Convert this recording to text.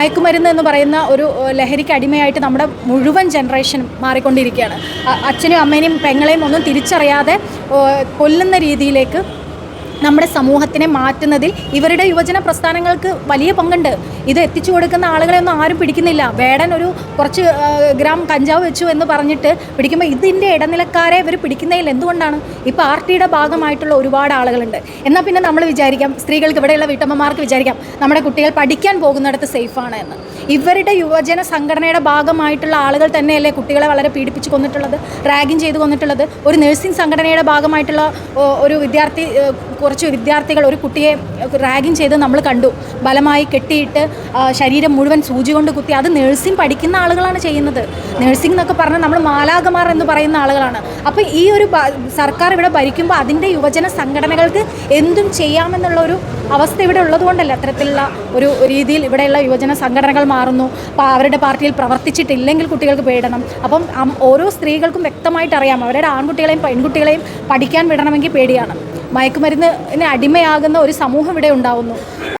മയക്കുമരുന്ന് എന്ന് പറയുന്ന ഒരു ലഹരിക്ക് അടിമയായിട്ട് നമ്മുടെ മുഴുവൻ ജനറേഷൻ മാറിക്കൊണ്ടിരിക്കുകയാണ്. അച്ഛനും അമ്മേനെയും പെങ്ങളെയും ഒന്നും തിരിച്ചറിയാതെ കൊല്ലുന്ന രീതിയിലേക്ക് നമ്മുടെ സമൂഹത്തിനെ മാറ്റുന്നതിൽ ഇവരുടെ യുവജന പ്രസ്ഥാനങ്ങൾക്ക് വലിയ പങ്കുണ്ട്. ഇത് എത്തിച്ചു കൊടുക്കുന്ന ആളുകളെ ഒന്നും ആരും പിടിക്കുന്നില്ല. വേടൻ ഒരു കുറച്ച് ഗ്രാം കഞ്ചാവ് വെച്ചു എന്ന് പറഞ്ഞിട്ട് പിടിക്കുമ്പോൾ ഇതിന്റെ ഇടനിലക്കാരെ ഇവർ പിടിക്കുന്നതിൽ എന്തുകൊണ്ടാണ്? ഈ പാർട്ടിയുടെ ഭാഗമായിട്ടുള്ള ഒരുപാട് ആളുകളുണ്ട്. എന്നാൽ പിന്നെ നമ്മൾ വിചാരിക്കാം സ്ത്രീകൾക്ക് ഇവിടെയുള്ള വീട്ടമ്മമാർക്ക് വിചാരിക്കാം നമ്മുടെ കുട്ടികൾ പഠിക്കാൻ പോകുന്നിടത്ത് സേഫാണ് എന്ന്. ഇവരുടെ യുവജന സംഘടനയുടെ ഭാഗമായിട്ടുള്ള ആളുകൾ തന്നെയല്ലേ കുട്ടികളെ വളരെ പീഡിപ്പിച്ച് കൊന്നിട്ടുള്ളത് റാഗിങ് ചെയ്ത് കൊന്നിട്ടുള്ളത്? ഒരു നഴ്സിംഗ് സംഘടനയുടെ ഭാഗമായിട്ടുള്ള ഒരു വിദ്യാർത്ഥി കുറച്ച് വിദ്യാർത്ഥികൾ ഒരു കുട്ടിയെ റാഗിങ് ചെയ്ത് നമ്മൾ കണ്ടു. ബലമായി കെട്ടിയിട്ട് ശരീരം മുഴുവൻ സൂചി കൊണ്ട് കുത്തി. അത് നേഴ്സിംഗ് പഠിക്കുന്ന ആളുകളാണ് ചെയ്യുന്നത്. നേഴ്സിംഗ് എന്നൊക്കെ പറഞ്ഞാൽ നമ്മൾ മാലാകമാർ എന്ന് പറയുന്ന ആളുകളാണ്. അപ്പോൾ ഈ ഒരു സർക്കാർ ഇവിടെ ഭരിക്കുമ്പോൾ അതിന്റെ യുവജന സംഘടനകൾക്ക് എന്തും ചെയ്യാമെന്നുള്ള ഒരു അവസ്ഥ ഇവിടെ ഉള്ളതുകൊണ്ടല്ല അത്തരത്തിലുള്ള ഒരു രീതിയിൽ ഇവിടെയുള്ള യുവജന സംഘടനകൾ മാറുന്നു. അപ്പോൾ അവരുടെ പാർട്ടിയിൽ പ്രവർത്തിച്ചിട്ടില്ലെങ്കിൽ കുട്ടികൾക്ക് പേടണം. അപ്പം ഓരോ സ്ത്രീകൾക്കും വ്യക്തമായിട്ട് അറിയാം. അവരുടെ ആൺകുട്ടികളെയും പെൺകുട്ടികളെയും പഠിക്കാൻ വിടണമെങ്കിൽ പേടിയാണ്. മയക്കുമരുന്നിന് അടിമയാകുന്ന ഒരു സമൂഹം ഇവിടെ ഉണ്ടാവുന്നു.